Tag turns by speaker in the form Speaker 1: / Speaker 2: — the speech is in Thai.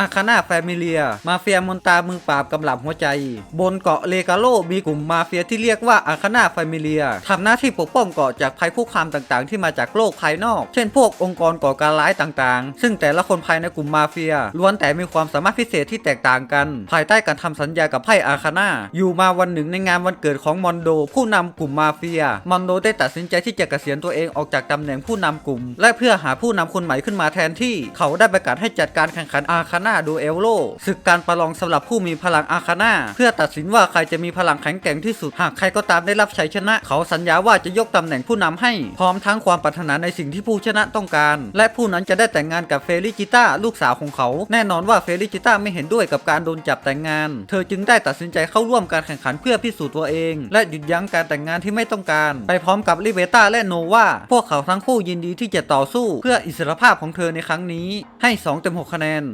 Speaker 1: อาคานาแฟมิเลีย มาเฟียมนตามือปราบกำลับหัวใจ บนเกาะเลกาโลมีกลุ่มมาเฟียที่เรียกว่าอาคานาแฟมิเลียทำหน้าที่ปกป้องเกาะจากภัยคุกคามต่างๆ ที่มาจากโลกภายนอก เช่นพวกองค์กรก่อการร้ายต่างๆ ซึ่งแต่ละคนภายในกลุ่มมาเฟียล้วนแต่มีความสามารถพิเศษที่แตกต่างกัน ภายใต้การทำสัญญากับไพ่อาคานาอยู่มาวันหนึ่งในงานวันเกิดของมอนโด ผู้นำกลุ่มมาเฟีย มอนโดได้ตัดสินใจที่จะเกษียณตัวเองออกจากตำแหน่งผู้นำกลุ่ม และเพื่อหาผู้นำคนใหม่ขึ้นมาแทนที่ เขาได้ประกาศให้จัดการแข่งขันอาคานาดูเอลโลศึกการประลองสำหรับผู้มีพลังอาคาน่าเพื่อตัดสินว่าใครจะมีพลังแข็งแกร่งที่สุด หากใครก็ตามได้รับชัยชนะ เขาสัญญาว่าจะยกตำแหน่งผู้นำให้ พร้อมทั้งความปรารถนาในสิ่งที่ผู้ชนะต้องการ และผู้นั้นจะได้แต่งงานกับเฟลิจิต้าลูกสาวของเขา แน่นอนว่าเฟลิจิต้าไม่เห็นด้วยกับการโดนจับแต่งงาน เธอจึงได้ตัดสินใจเข้าร่วมการแข่งขันเพื่อพิสูจน์ตัวเอง และหยุดยั้งการแต่งงานที่ไม่ต้องการ ไปพร้อมกับลิเบต้าและโนวาพวกเขาทั้งคู่ยินดีที่จะต่อสู้ เพื่ออิสรภาพของเธอในครั้งนี้ให้ 2 เต็ม 6 คะแนน